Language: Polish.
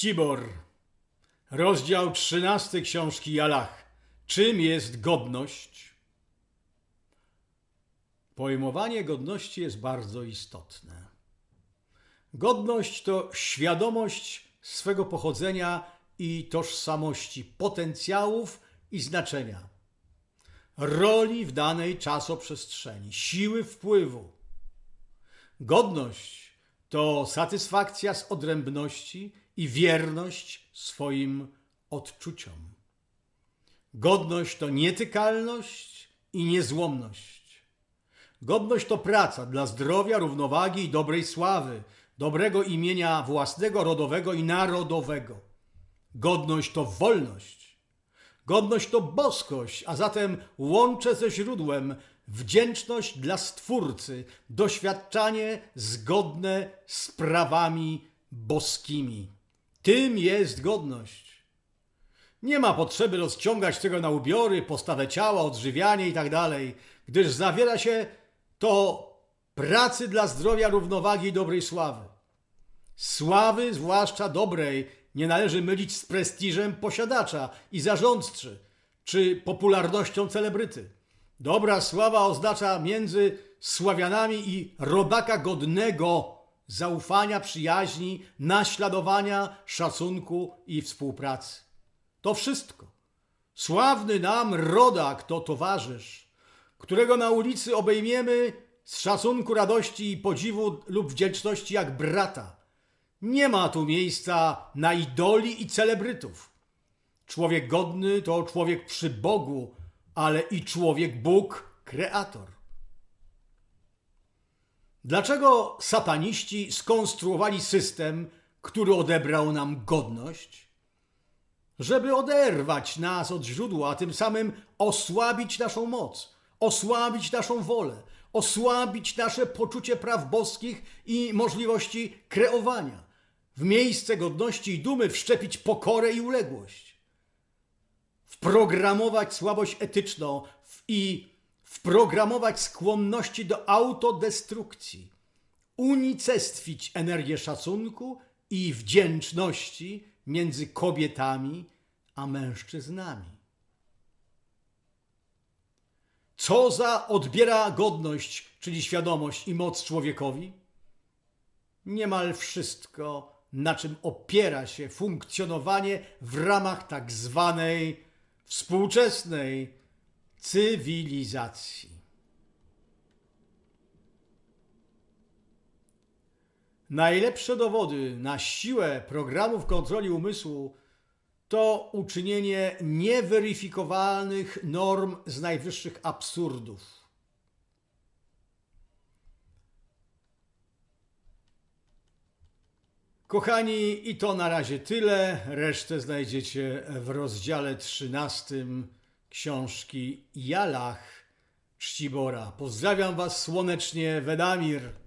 Czcibor, rozdział 13 książki Jalach. Czym jest godność? Pojmowanie godności jest bardzo istotne. Godność to świadomość swego pochodzenia i tożsamości, potencjałów i znaczenia, roli w danej czasoprzestrzeni, siły wpływu. Godność to satysfakcja z odrębności i wierność swoim odczuciom. Godność to nietykalność i niezłomność. Godność to praca dla zdrowia, równowagi i dobrej sławy, dobrego imienia własnego, rodowego i narodowego. Godność to wolność. Godność to boskość, a zatem łącze ze źródłem, wdzięczność dla Stwórcy, doświadczanie zgodne z prawami boskimi. Tym jest godność. Nie ma potrzeby rozciągać tego na ubiory, postawę ciała, odżywianie itd., gdyż zawiera się to pracy dla zdrowia, równowagi i dobrej sławy. Sławy, zwłaszcza dobrej, nie należy mylić z prestiżem posiadacza i zarządcy, czy popularnością celebryty. Dobra sława oznacza między Sławianami i robaka godnego zaufania, przyjaźni, naśladowania, szacunku i współpracy. To wszystko. Sławny nam rodak to towarzysz, którego na ulicy obejmiemy z szacunku, radości i podziwu lub wdzięczności jak brata. Nie ma tu miejsca na idoli i celebrytów. Człowiek godny to człowiek przy Bogu, ale i człowiek Bóg, kreator. Dlaczego sataniści skonstruowali system, który odebrał nam godność? Żeby oderwać nas od źródła, a tym samym osłabić naszą moc, osłabić naszą wolę, osłabić nasze poczucie praw boskich i możliwości kreowania. W miejsce godności i dumy wszczepić pokorę i uległość. Wprogramować słabość etyczną i wprogramować skłonności do autodestrukcji, unicestwić energię szacunku i wdzięczności między kobietami a mężczyznami. Co za odbiera godność, czyli świadomość i moc człowiekowi? Niemal wszystko, na czym opiera się funkcjonowanie w ramach tak zwanej współczesnej cywilizacji. Najlepsze dowody na siłę programów kontroli umysłu to uczynienie nieweryfikowalnych norm z najwyższych absurdów. Kochani, i to na razie tyle. Resztę znajdziecie w rozdziale 13 książki Jalach Czcibora. Pozdrawiam Was słonecznie, Wedamir.